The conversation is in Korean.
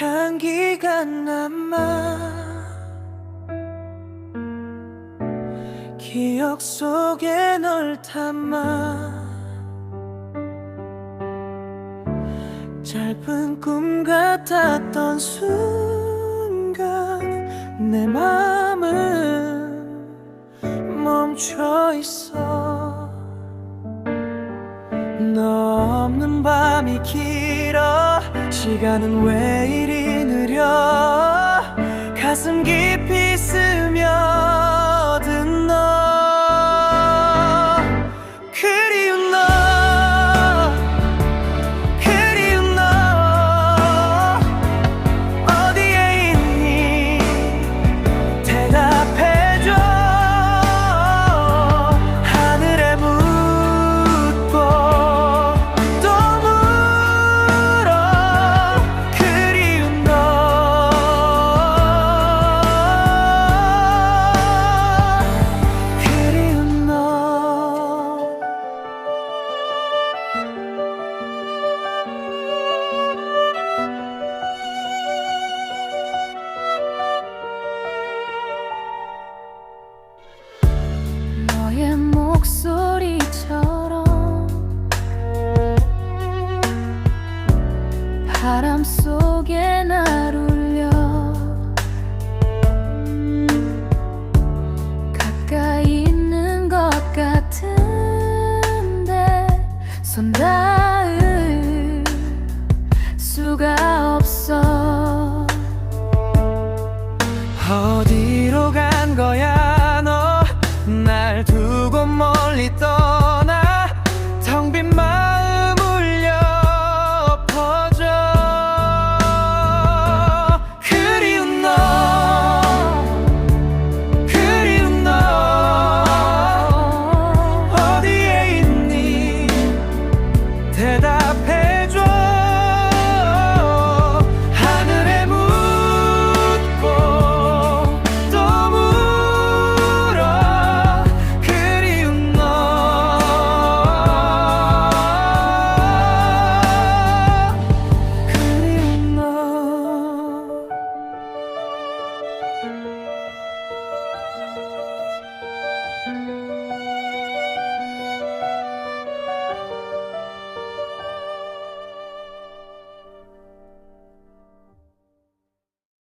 향기가 남아 기억 속에 널 담아 짧은 꿈 같았던 순간 내 맘은 멈춰 있어. 너 없는 밤이 길어 시간은 왜 이리 느려? 가슴 깊이 스며 손 닿을 수가 없